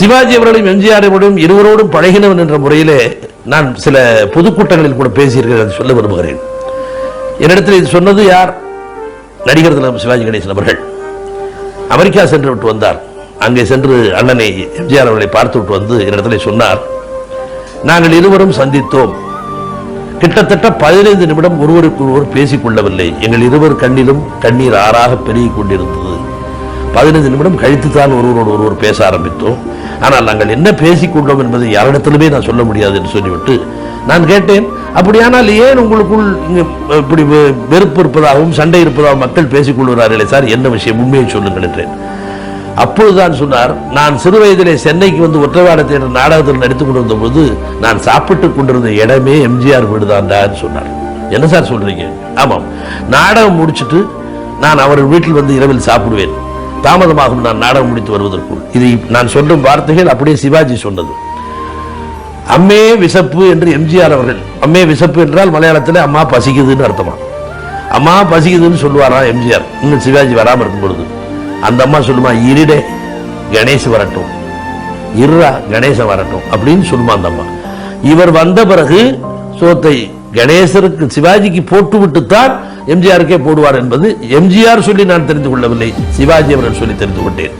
சிவாஜி அவர்களும் எம்ஜிஆரோடும் இருவரோடும் பழகினவன் என்ற முறையிலே நான் சில பொதுக்கூட்டங்களில் கூட பேசியிருக்கிறேன் அதை சொல்ல விரும்புகிறேன். என்னிடத்தில் இது சொன்னது யார்? நடிகர் தினம் சிவாஜி கணேசன் அவர்கள். அமெரிக்கா சென்று விட்டு வந்தார். அங்கே சென்று அண்ணனை எம்ஜிஆர் அவர்களை பார்த்து விட்டு வந்து என்னிடத்தில் சொன்னார் நாங்கள் இருவரும் சந்தித்தோம். கிட்டத்தட்ட பதினைந்து நிமிடம் ஒருவருக்கு ஒருவர் பேசிக் கொள்ளவில்லை எங்கள் இருவர் கண்ணிலும் கண்ணீர் ஆறாக பெருகிக் கொண்டிருந்தது பதினைந்து நிமிடம் கழித்து தான் ஒருவரோடு ஒருவர் பேச ஆரம்பித்தோம். ஆனால் நாங்கள் என்ன பேசிக் கொண்டோம் என்பதை யாரிடத்திலுமே நான் சொல்ல முடியாது என்று சொல்லிவிட்டு நான் கேட்டேன் அப்படியானால் ஏன் உங்களுக்குள் இங்கே இப்படி வெ- வெறுப்பு இருப்பதாகவும் சண்டை இருப்பதாகவும் மக்கள் பேசிக்கொள்கிறார்களே சார்? என்ன விஷயம்? உண்மையை சொல்லுங்கள் என்றேன். அப்பொழுதுதான் சொன்னார் நான் சிறு வயதிலே சென்னைக்கு வந்து ஒற்றைவாடத்தை என்ற நாடகத்தில் நடித்துக் கொண்டிருந்த போது நான் சாப்பிட்டு கொண்டிருந்த இடமே எம்ஜிஆர் வீடுதான்டான்னு சொன்னார். என்ன சார் சொல்றீங்க? ஆமாம். நாடகம் முடிச்சிட்டு நான் அவர் வீட்டில் வந்து இரவில் சாப்பிடுவேன். தாமதமாகும் நான் நாடகம் முடித்து வருவதற்குள் இது நான் சொல்லும் வார்த்தைகள் அப்படியே சிவாஜி சொன்னது. அம்மே விசப்பு என்று எம்ஜிஆர் அவர்கள் அம்மே விசப்பு என்றால் மலையாளத்தில் அம்மா பசிக்குதுன்னு அர்த்தமா? அம்மா பசிக்குதுன்னு சொல்லுவாராம் எம்ஜிஆர்? இன்னும் சிவாஜி வராமல் இருக்கும் பொழுது. அந்த அம்மா சொல்லுமா இருடே கணேஷ் வரட்டும். இருடா கணேசன் வரட்டும் அப்படின்னு சொல்லுமா அந்த அம்மா. இவர் வந்த பிறகு சோத்தை கணேசருக்கு சிவாஜிக்கு போட்டுவிட்டுத்தான் எம்ஜிஆருக்கே போடுவார் என்பது எம்ஜிஆர் சொல்லி நான் தெரிந்து கொள்ளவில்லை. சிவாஜி அவர்கள் சொல்லி தெரிந்து கொண்டேன்.